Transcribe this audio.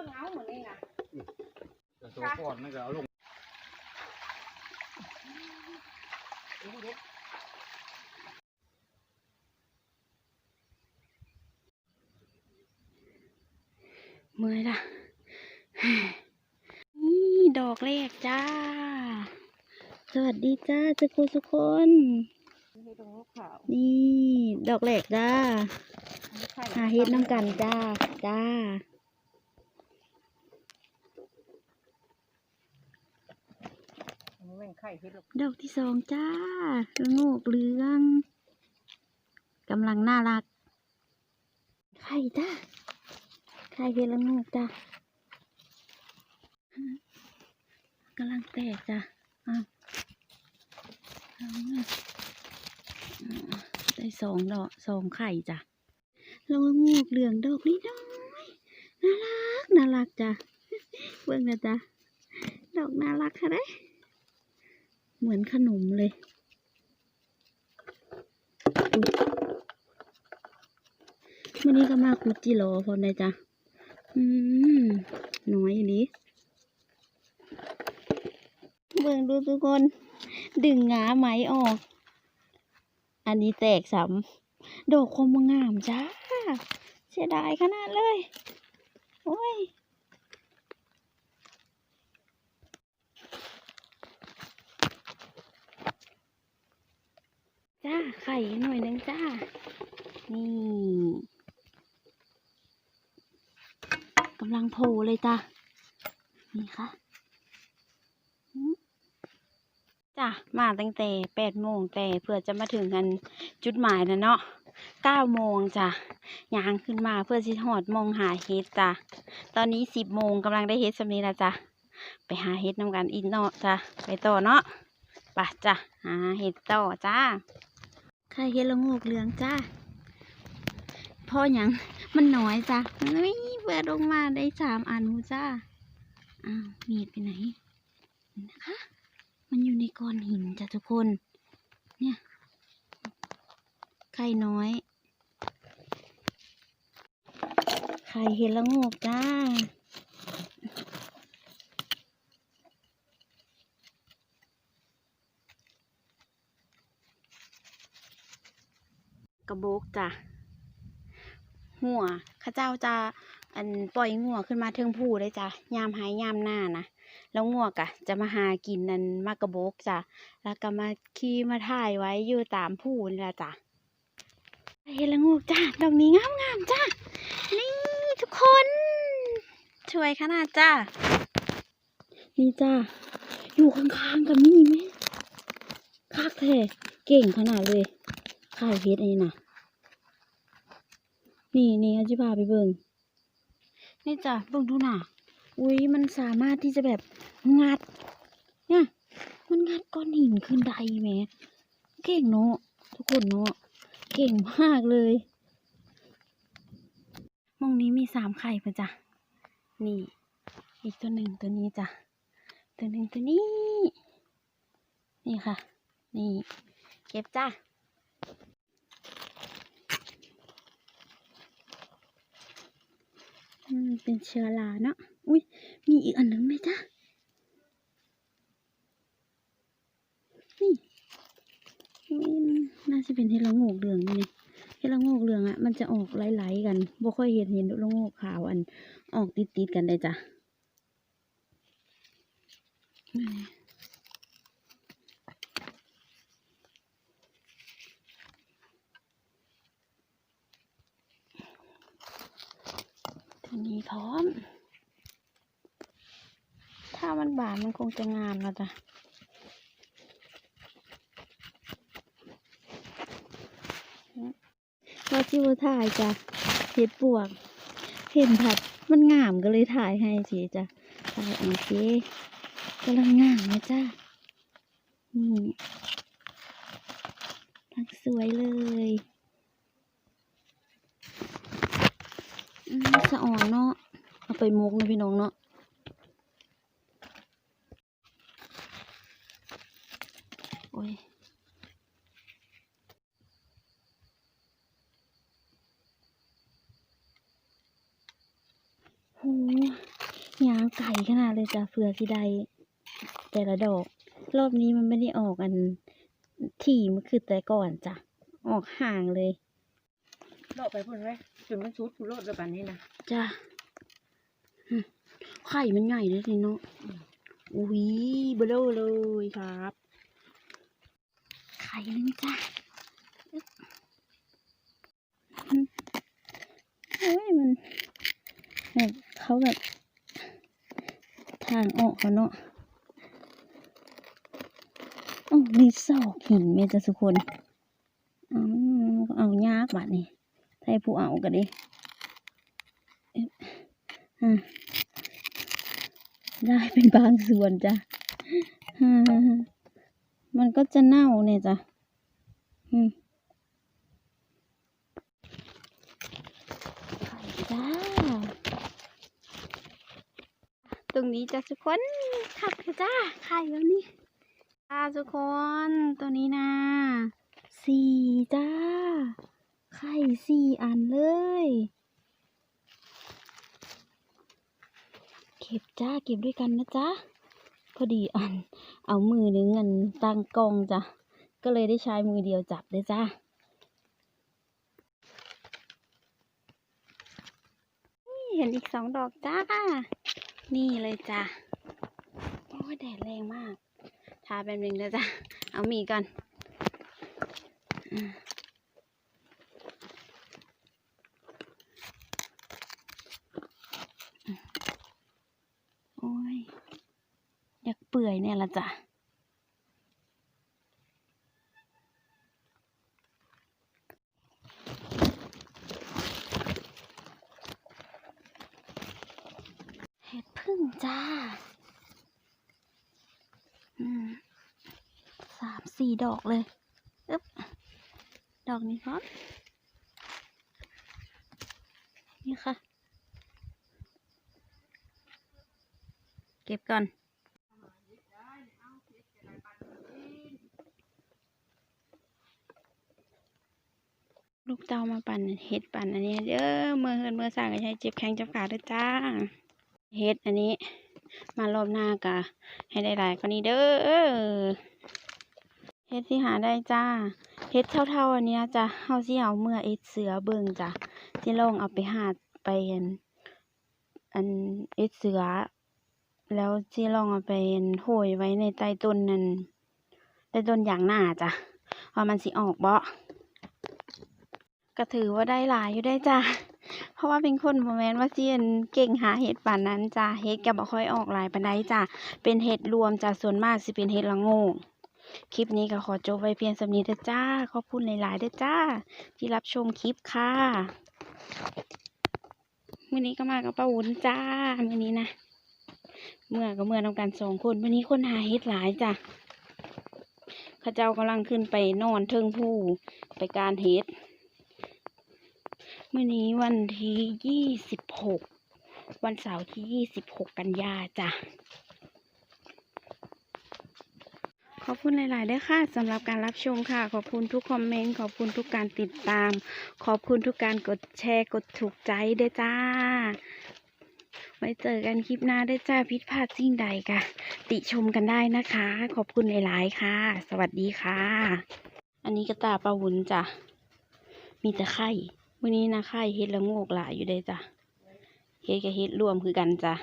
บิ่งเอาเหมือนนี่นะแต่ตัวก่อนนั่นก็เอาลงเมื่อยละนี่ดอกแรกจ้า สวัสดีจ้าทุกคนทุกคนให้ตรงลูกขาวนี่ ดอกแรกจ้าหาเฮ็ดน้ำกันจ้า จ้า มันไข่เฮ็ดดอกที่สองจ้าละโงกเหลืองกำลังน่ารัก ไข่จ้าไข่เฮ็ดละโงกจ้ากำลังแตกจ้าอ้าวเอได้สองดอกสองไข่จ้ะแล้วละงกเหลืองดอกนี้น้อยน่ารักน่ารักจ้ะเบิ่งนะจ้ะดอกน่ารักค่ะเด้ เหมือนขนมเลย วันนี้ก็มาคุจิโรพอได้จ้ะ อืมน้อยนี้เบิ่งดูทุกคน ดึงงาไหมออก อันนี้แตกสำดอกคมงามจ้า เสียดายขนาดเลย โอ้ย จ้า ไข่หน่อยหนึงจ้า นี่กำลังโผล่เลยจ้านี่ค่ะจ้ามาตั้งแต่แปดโมงแต่เพื่อจะมาถึงกันจุดหมายนะเนาะเก้าโมงจ้ะยางขึ้นมาเพื่อสิหอดมองหาเฮ็ดจ้ะตอนนี้สิบโมงกำลังได้เฮ็ดสำนีและจ้ะไปหาเฮ็ดน้ำกันอีกเนาะจ้ะไปต่อเนาะไปจ้ะหาเฮ็ดต่อจ้า ไข่เฮ็ดละโงกเหลืองจ้าพ่อหยังมันน้อยจ้ะนี่เปิดลงมาได้สามอันหูจ้าอ้าวมีดไปไหนนะคะ มันอยู่ในก้อนหินจ้ะทุกคน เนี่ย ไข่น้อย ไข่เห็ดละโงกจ้า กระโบกจ้ะหัวข้าเจ้าจะอันปล่อยงัวขึ้นมาเทิงผู้เลยจ้ะยามหายยามหน้านะแล้วงัวกะ จะมาหากินนันมากระโบกจ้ะแล้วก็มาขี่มาถ่ายไว้อยู่ตามผู้นี่แหละจ้ะเห็นละงูจ้ะดอกนี้งามงามๆจ้ะนี่ทุกคนช่วยขนาดจ้ะนี่จ้ะอยู่ข้างๆกับนี่ไหมคักแท้เก่งขนาดเลย ขายเพชรอันนี้นะนี่นี่อาจิพาไปเบิ่งนี่จ้ะเบิ่งดูน่ะอุ้ยมันสามารถที่จะแบบงัด เนี่ย มันงัดก้อนหินขึ้นได้แหมเก่งเนาะทุกคนเนาะเก่งมากเลยมองนี้มีสามไข่ปะจ้ะนี่ อีกตัวหนึ่งตัวนี้จ้ะตัวหนึ่งตัวนี้ นี่ค่ะ นี่ เก็บจ้ะ อืม เป็นเชื้อราเนาะ อุ้ยมีอีกอันหนึ่งไหมจ๊ะนี่นี่น่าจะเป็นเห็ดละโงกเหลืองนี่เห็ดละโงกเหลืองอะ มันจะออกไหลๆกัน บ่ค่อยเห็นเห็นละโงกขาวอัน ออกติดๆกันเลยจ้ะ นี่ทีนี้พร้อม ถ้ามันบานมันคงจะงามแล้วจ้ะว่าจิวถ่ายจ้ะเห็ดปวก เห็นผัดมันงามก็เลยถ่ายให้สิจ้ะถ่ายโอเคกำลังงามนะจ้ะนี่ทั้งสวยเลยอืม สะอ่อนเนาะเอาไปมุกนะพี่น้องเนาะโอ้ยโหไก่ขนาดเลยจ้ะเผื่อสิได้แต่ละดอก รอบนี้มันไม่ได้ออกอันที่มันคือแต่ก่อนจ้ะ ออกห่างเลย โลดไปพุ่นไว้จนมันชุดผู้โลดแล้วบัดนี้นะจ้ะอืมไข่มันใหญ่เลยทีเนาะอุ้ยเบลอเลยครับ ไข่นึงจ้ะอึ๊บอืมเฮ้ยมันแบบเขาแบบ ทางออกเขาเนาะอ๋อมีซอกหินเมจ้ะทุกคนอ๋อเอายากบัดนี่ ให้ผู้เอากันดิเอ๊ะอะได้เป็นบางส่วนจ้ะอ่ามันก็จะเน่าเนี่ยจ้ะอืมไข่จ้าตรงนี้จ้ะทุกคนขักเลยจ้าไข่แล้วนี่จ้าทุกคน ตัวนี้นะ สี่จ้า ไข่สี่อันเลย เก็บจ้าเก็บด้วยกันนะจ๊ะ พอดีอัน เอามือหนึ่งเงินตั้งกองจ้ะ ก็เลยได้ใช้มือเดียวจับเลยจ้าเห็นอีกสองดอกจ้า นี่เลยจ้ะโอ้แดดแรงมาก ทาเป็นหนึ่งแล้วจ้ะเอามีก่อนอะโอ้ย อยากเปื่อยเนี่ยละจ้ะเห็ดพึ่งจ้า อืมสามสี่ดอกเลยอึ๊บดอกนี้ครับนี่ค่ะ เก็บก่อน ลูกเต้ามาปั่นเห็ดปั่นอันนี้เด้อเมื่อเฮือนเมื่อสร้างก็ใช้เจ็บแข้งจ็บขาด้อจ้าเฮ็ดอันนี้ มารอบหน้ากะให้ได้หลายกว่านี้เด้อเฮ็ดที่หาได้จ้าเฮ็ดเท่าๆอันนี้จ้ะเฮาสิเอาเมื่อเอ็ดเสือเบิ่งจ้ะสิลองเอาไปหาดไปอันอันเอ็ดเสือ แล้วสิลองเอาไปอันโหยไว้ในใต้ต้นนั่นใต้ต้นยางหน้าจ้ะว่ามันสิออกเบ่ ก็ถือว่าได้หลายอยู่ได้จ้ะเพราะว่าเป็นคนบ่แม่นว่าสิอันเก่งหาเห็ดป่านนั้นจ้ะเห็ดก็บ่ค่อยออกหลายปานใดจ้ะเป็นเห็ดรวมจ้ะส่วนมากสิเป็นเห็ดละโงกคลิปนี้ก็ขอจบไว้เพียงสำนี้เด้อจ้า ขอบคุณหลายๆเด้อจ้า ที่รับชมคลิปค่ะมื้อนี้ก็มากับป้าวุ้นจ้ามื้อนี้นะเมื่อก็เมื่อนำกันสองคนมื้อนี้คนหาเห็ดหลายจ้ะข้าเจ้ากำลังขึ้นไปนอนเทิงผู้ไปการเห็ด มื่อนี้วันที่ยี่สิบหกวันเสาร์ที่ยี่สิบหกกันยาจ้ะ ขอบคุณหลายๆเด้อค่ะสำหรับการรับชมค่ะ ขอบคุณทุกคอมเมนต์ ขอบคุณทุกการติดตาม ขอบคุณทุกการกดแชร์ กดถูกใจเด้อจ้า ไว้เจอกันคลิปหน้าเด้อจ้าพิษพลาดสิ่งใดกะติชมกันได้นะคะ ขอบคุณหลาย ๆ ค่ะ สวัสดีค่ะ อันนี้กระตาปลาวุ้นจ้ะ มีแต่ไข่ มื้อนี้นะค่ะเฮ็ดละโงกหลายอยู่เด้จ้ะเฮ็ดกับเฮ็ดรวมคือกันจ้ะ